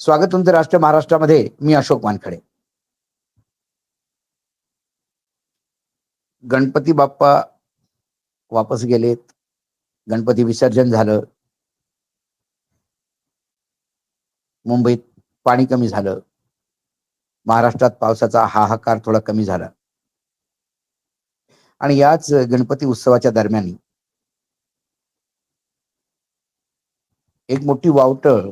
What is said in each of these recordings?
स्वागत तुमचं राष्ट्र महाराष्ट्रामध्ये. मी अशोक वानखडे. गणपती बाप्पा वापस गेलेत. गणपती विसर्जन झालं. मुंबईत पाणी कमी झालं. महाराष्ट्रात पावसाचा हाहाकार थोडा कमी झाला. आणि याच गणपती उत्सवाच्या दरम्यान एक मोठी वावटळ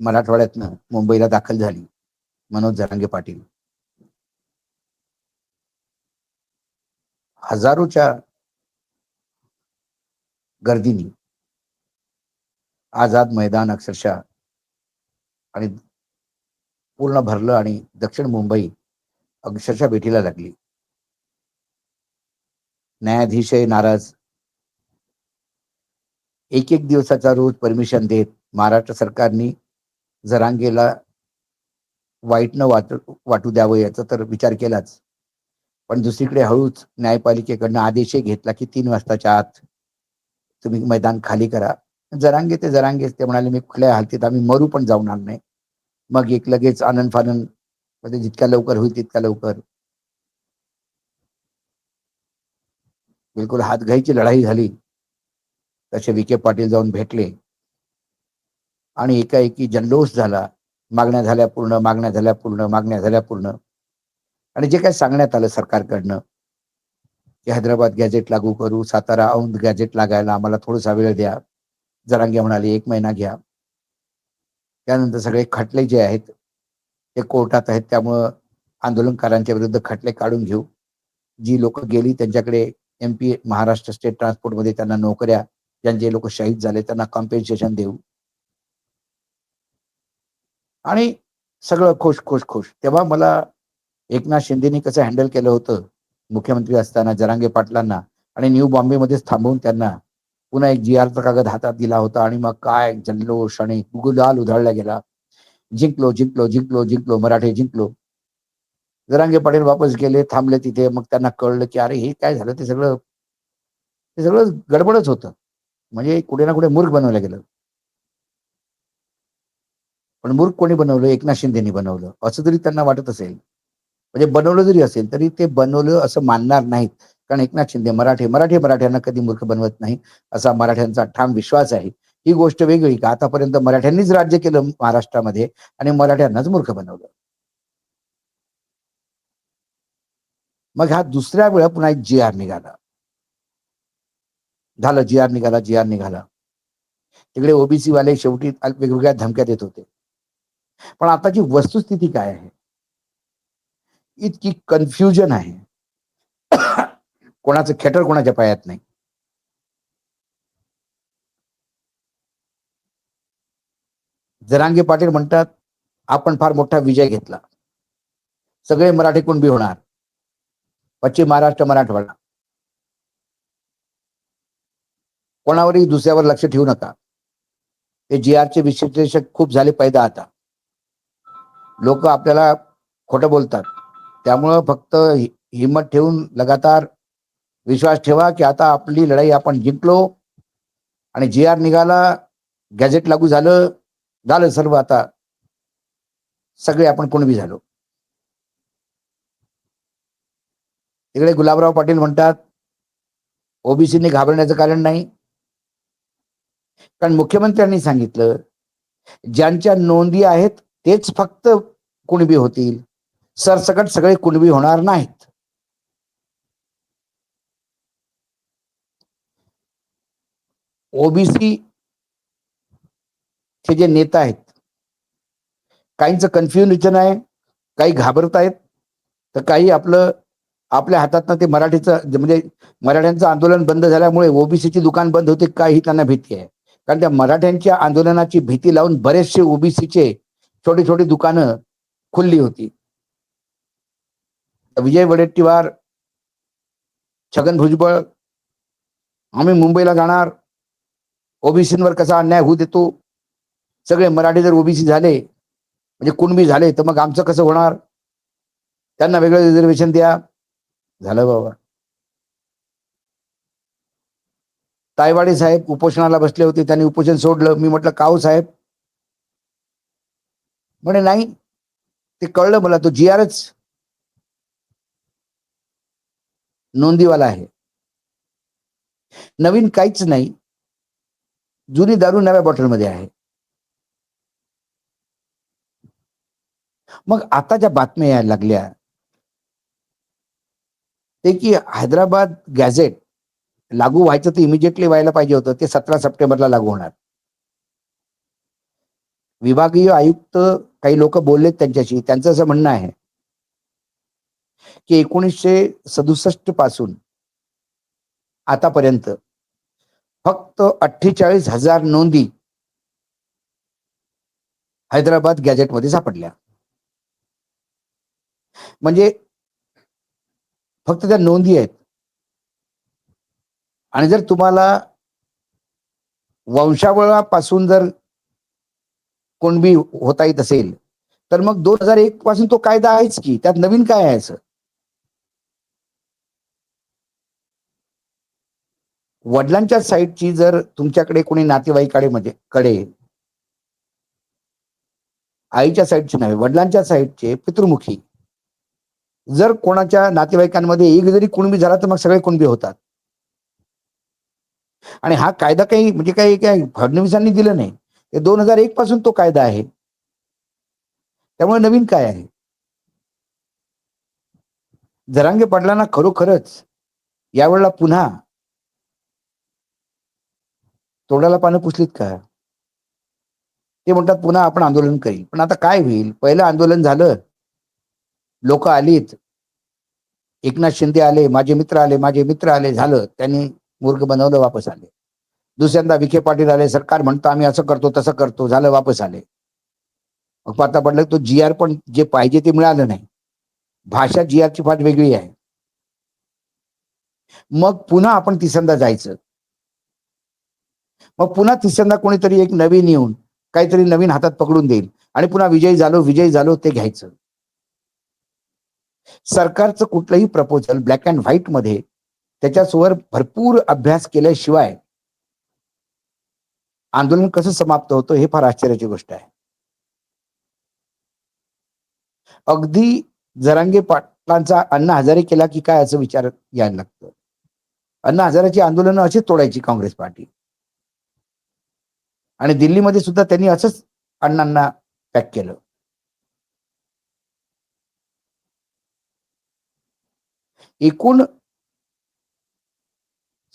मराठवाड्यातनं मुंबईला दाखल झाली मनोज जरांगे पाटील. हजारोच्या गर्दीनी आझाद मैदान अक्षरशः आणि पूर्ण भरलं आणि दक्षिण मुंबई अक्षरशः भेटीला लागली. न्यायाधीशही नाराज. एक एक दिवसाचा रोज परमिशन देत महाराष्ट्र सरकारने जरांगेला वाईट न वाट वाटू द्यावं याचा तर विचार केलाच. पण दुसरीकडे हळूच न्यायपालिकेकडनं आदेशही घेतला की तीन वाजताच्या आत तुम्ही मैदान खाली करा. जरांगे ते जरांगेच. ते म्हणाले मी कुठल्या हालतीत आम्ही मरू पण जाऊन नाही. मग एक लगेच आनंद फानंदमध्ये म्हणजे जितक्या लवकर होईल तितक्या लवकर. बिलकुल हात घ्यायची लढाई झाली. तसे विखे पाटील जाऊन भेटले. आणि एकाएकी जल्लोष झाला. मागण्या झाल्या पूर्ण मागण्या झाल्या पूर्ण मागण्या झाल्या पूर्ण. आणि जे काय सांगण्यात आलं सरकारकडनं की हैदराबाद गॅजेट लागू करू सातारा औंध गॅजेट लागायला आम्हाला थोडासा वेळ द्या. जरांगे म्हणाले एक महिना घ्या. त्यानंतर सगळे खटले जे आहेत ते कोर्टात आहेत त्यामुळं आंदोलनकारांच्या विरुद्ध खटले काढून घेऊ. जी लोक गेली त्यांच्याकडे एम पी महाराष्ट्र स्टेट ट्रान्सपोर्टमध्ये त्यांना नोकऱ्या ज्यांचे लोक शहीद झाले त्यांना कॉम्पेन्सेशन देऊ. आणि सगळं खुश खुश खुश. तेव्हा मला एकनाथ शिंदेनी कसं हँडल केलं होतं मुख्यमंत्री असताना जरांगे पाटलांना आणि न्यू बॉम्बेमध्येच थांबवून त्यांना पुन्हा एक जी आरचा कागद हातात दिला होता आणि मग काय जल्लोष आणि गुलाल उधळला गेला. जिंकलो जिंकलो जिंकलो जिंकलो मराठे जिंकलो. जरांगे पाटील वापस गेले थांबले तिथे. मग त्यांना कळलं की अरे हे काय झालं? ते सगळं ते सगळं गडबडच होतं. म्हणजे कुठे ना कुठे मूर्ख बनवलं गेलं. पण मूर्ख कोणी बनवलं एकनाथ शिंदेनी बनवलं असं जरी त्यांना वाटत असेल म्हणजे बनवलं जरी असेल तरी ते बनवलं असं मानणार नाहीत. कारण एकनाथ शिंदे मराठे मराठी मराठ्यांना कधी मूर्ख बनवत नाही असा मराठ्यांचा ठाम विश्वास आहे. ही गोष्ट वेगळी का आतापर्यंत मराठ्यांनीच राज्य केलं महाराष्ट्रामध्ये आणि मराठ्यांनाच मूर्ख बनवलं? मग हा दुसऱ्या वेळा पुन्हा एक जी आर निघाला. झालं जी आर निघाला जी आर निघाला. तिकडे ओबीसी वाले शेवटी वेगवेगळ्या धमक्या देत होते. पण आताची वस्तुस्थिती काय आहे? इतकी कन्फ्युजन आहे. कोणाचं खेटर कोणाच्या पायात नाही. जरांगे पाटील म्हणतात आपण फार मोठा विजय घेतला. सगळे मराठी कुणबी होणार. पश्चिम महाराष्ट्र मराठवाडा. कोणावरही दुसऱ्यावर लक्ष ठेवू नका. हे जी आरचे विश्लेषक खूप झाले पैदा आता. लोक आपल्याला खोटं बोलतात. त्यामुळं फक्त हिंमत ठेवून लगातार विश्वास ठेवा की आता आपली लढाई आपण जिंकलो आणि जी आर निघाला गॅजेट लागू झालं झालं सर्व आता. सगळे आपण कुणबी झालो. तिकडे गुलाबराव पाटील म्हणतात ओबीसीने घाबरण्याचं कारण नाही. कारण मुख्यमंत्र्यांनी सांगितलं ज्यांच्या नोंदी आहेत तेच फक्त कुणबी होतील. सरसकट सगळे कुणबी होणार नाहीत. ओबीसी चे जे नेता आहेत काहींचं कन्फ्युजन आहे काही घाबरत आहेत तर काही आपलं आपल्या हातातनं ते मराठीचं म्हणजे मराठ्यांचं आंदोलन बंद झाल्यामुळे ओबीसीची दुकान बंद होते काही त्यांना भीती आहे. कारण त्या मराठ्यांच्या आंदोलनाची भीती लावून बरेचसे ओबीसीचे छोटी छोटी दुकानं खुलली होती. विजय वडेट्टीवार छगन भुजबळ आम्ही मुंबईला जाणार. ओबीसींवर कसा अन्याय होऊ देतो? सगळे मराठी जर ओबीसी झाले म्हणजे कुणबी झाले तर मग आमचं कसं होणार? त्यांना वेगळं रिझर्वेशन द्या. झालं बाबा. तायवाडे साहेब उपोषणाला बसले होते त्यांनी उपोषण सोडलं. मी म्हटलं काऊ साहेब म्हणे नाही ते कळलं मला तो जी आरच नोंदीवाला आहे. नवीन काहीच नाही जुनी दारू नव्या बॉटलमध्ये आहे. मग आता ज्या बातम्या यायला लागल्या ते की हैदराबाद गॅझेट लागू व्हायचं तर इमिजिएटली व्हायला पाहिजे होतं ते सतरा सप्टेंबरला लागू होणार. विभागीय आयुक्त काही लोक बोललेत त्यांच्याशी. त्यांचं असं म्हणणं आहे की एकोणीसशे सदुसष्टपासून आतापर्यंत फक्त अठ्ठेचाळीस हजार नोंदी हैदराबाद गॅजेटमध्ये सापडल्या. म्हणजे फक्त त्या नोंदी आहेत. आणि जर तुम्हाला वंशावळापासून जर कोणबी होता येत असेल तर मग दोन हजार एक पासून तो कायदा आहेच की त्यात नवीन काय आहे वडिलांच्या साईडची जर तुमच्याकडे कोणी नातेवाईकडे म्हणजे कडे आईच्या साईडची नाही वडिलांच्या साईडचे पितृमुखी जर कोणाच्या नातेवाईकांमध्ये एक जरी कुणबी झाला तर मग सगळे कुणबी होतात? आणि हा कायदा काही म्हणजे काही काही फडणवीसांनी दिलं नाही. ते दोन हजार एक पासून तो कायदा आहे. त्यामुळे नवीन काय आहे? जरांगे पाटलांना खरोखरच यावेळेला पुन्हा तोंडाला पानं पुसलीत का? ते म्हणतात पुन्हा आपण आंदोलन करील पण आता काय होईल? पहिलं आंदोलन झालं. लोक आलीत. एकनाथ शिंदे आले माझे मित्र आले माझे मित्र आले झालं. त्यांनी मूर्ख बनवलं वापस आले. दुसऱ्यांदा विखे पाटील आले सरकार म्हणतो आम्ही असं करतो तसं करतो झालं वापस आले. मग आता पडलं तो जी आर पण जे पाहिजे ते मिळालं नाही. भाषा जी आरची फार वेगळी आहे. मग पुन्हा आपण तिसऱ्यांदा जायचं. मग पुन्हा तिसऱ्यांदा कोणीतरी एक नवीन येऊन काहीतरी नवीन हातात पकडून देईल आणि पुन्हा विजयी झालो विजयी झालो ते घ्यायचं. सरकारचं कुठलंही प्रपोजल ब्लॅक अँड व्हाईटमध्ये त्याच्यासोबत भरपूर अभ्यास केल्याशिवाय आंदोलन कसं समाप्त होतं हे फार आश्चर्याची गोष्ट आहे. अगदी जरांगे पाटलांचा अण्णा हजारे केला की काय असं विचार यायला लागतं. अण्णा हजाराची आंदोलनं अशीच तोडायची काँग्रेस पार्टी. आणि दिल्लीमध्ये सुद्धा त्यांनी असंच अण्णांना पॅक केलं. एकूण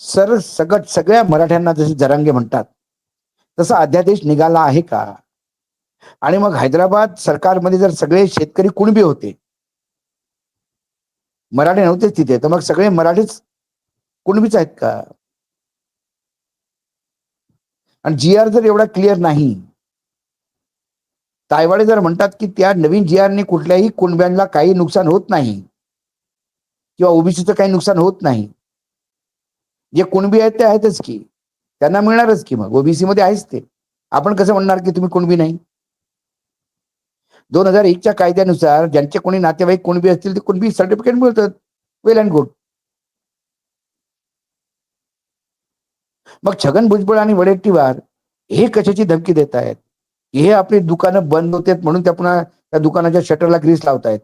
सर सगट सगळ्या मराठ्यांना जसे जरांगे म्हणतात तसा अध्यादेश निघाला आहे का? आणि मग हैदराबाद सरकारमध्ये जर सगळे शेतकरी कुणबी होते? मराठी नव्हतेच तिथे तर मग सगळे मराठीच कुणबीच आहेत का? आणि जी आर जर एवढा क्लिअर नाही तायवाडे जर म्हणतात की त्या नवीन जी आरने कुठल्याही कुणब्यांना काही नुकसान होत नाही किंवा ओबीसीचं काही नुकसान होत नाही जे कुणबी आहेत ते आहेतच की. त्यांना मिळणारच की मग? ओबीसी मध्ये आहेच ते. आपण कसं म्हणणार की तुम्ही कुणबी नाही? दोन हजार एकच्या कायद्यानुसार ज्यांचे कोणी नातेवाईक कुणबी असतील ते कुणबी सर्टिफिकेट मिळतात. वेल अँड गुड मग छगन भुजबळ आणि वडेट्टीवार हे कशाची धमकी देत आहेत? हे आपली दुकानं बंद होते म्हणून त्या पुन्हा त्या दुकानाच्या शटरला ग्रीस लावतायत.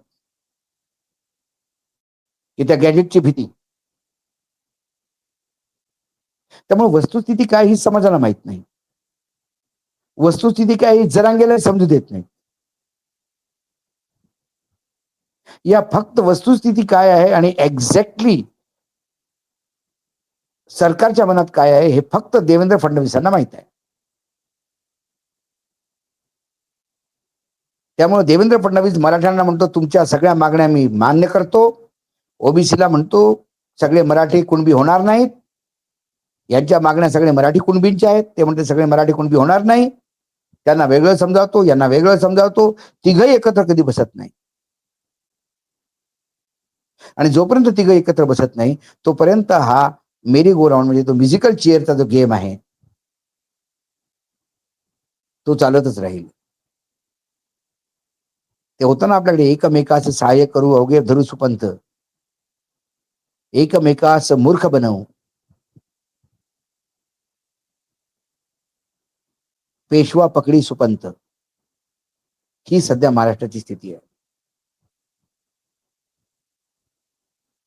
की त्या गॅजेटची भीती. त्यामुळे वस्तुस्थिती काय ही समाजाला माहीत नाही. वस्तुस्थिती काय ही जरांगेला समजू देत नाही. या फक्त वस्तुस्थिती काय आहे आणि एक्झॅक्टली सरकारच्या मनात काय आहे हे फक्त देवेंद्र फडणवीसांना माहीत आहे. त्यामुळे देवेंद्र फडणवीस मराठ्यांना म्हणतो तुमच्या सगळ्या मागण्या मी मान्य करतो. ओबीसीला म्हणतो सगळे मराठी कुणबी होणार नाहीत. यांच्या मागण्या सगळे मराठी कुणबींच्या आहेत. ते म्हणते सगळे मराठी कुणबी होणार नाही. त्यांना वेगळं समजावतो यांना वेगळं समजावतो. तिघही एकत्र कधी बसत नाही. आणि जोपर्यंत तिघ एकत्र बसत नाही तोपर्यंत हा मेरी गो राऊंड म्हणजे तो म्युझिकल चेअरचा जो गेम आहे तो चालतच राहील. ते होताना आपल्याकडे एकमेकाचं सहाय्य करू अवघे धरू सुपंत एकमेकास मूर्ख बनवू. पेशवा पकडी सुपंत. ही सध्या महाराष्ट्राची स्थिती आहे.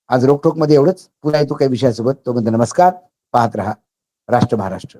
आज रोखोकमध्ये एवढंच. पुन्हा येतो काही विषयासोबत. तो म्हणतो नमस्कार. पाहत रहा. राष्ट्र महाराष्ट्र.